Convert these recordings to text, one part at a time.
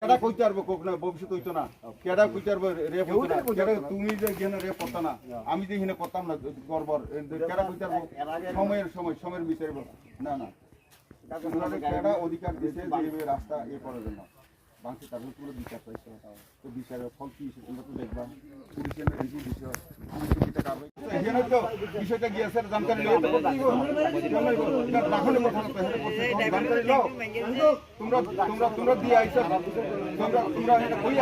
কেডা কইতে পারব কোক না ভবিষ্যৎ হইতো না। কেডা কইতে পারব রেপ হইতো না? কেডা তুমি যে এখানে রেপ করতা না আমি যে এখানে করতাম না গর্বর কেডা কইতে পারব? সময়ের সময় সময়ের বিচারে। না না। কেডা অধিকার দিয়েছে যে রাস্তা এ করার জন্য। বাংলাদেশ তাদের পুরো বিচার পাইছে তো বিচারের ফল কি তোমরা তো দেখবা। পুলিশের এন্ট্রি বিষয় তোমরা তোমরা দিয়ে আইছো তোমরা তোমরা এটা কই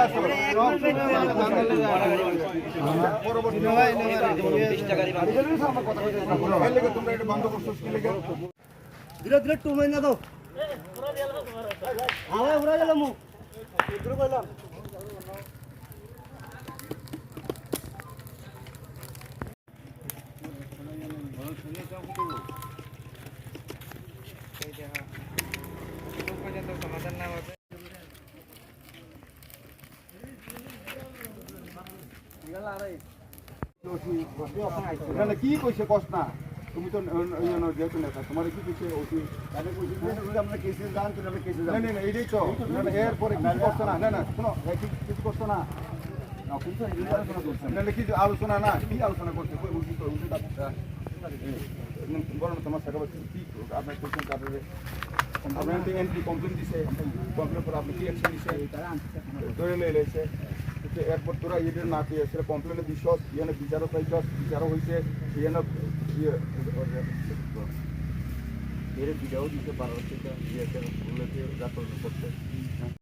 তোমরা এটা বন্ধ করছ ধীরে ধীরে টু মাইনা দাও। হাওয়ায় উড়া গেল মুখ এখানে কি কইছে কষ্ট না তুমি তো যেহেতু নেতা তোমার কি কইছে ওসি? আমরা কেসে যান আমরা কেসে না তো। এরপরে কিছু করছ না? না না শোনো কিছু করছ আলোচনা না, আলোচনা না? কি আলোচনা করছে? কই উচিত উচিত বলো না তোমার দিছে কমপ্লেন পর আপনি কি অ্যাকশন দিছে ধরে লয়ে লেছে এরপর তোরা এটা না পেয়ে সেটা কমপ্লেনে দিছ ইয়ানে বিচারও পাইছ বিচারও হয়েছে ইয়ানে ইয়ে এর ভিডিও দিতে পারো সেটা ইয়েতে করতে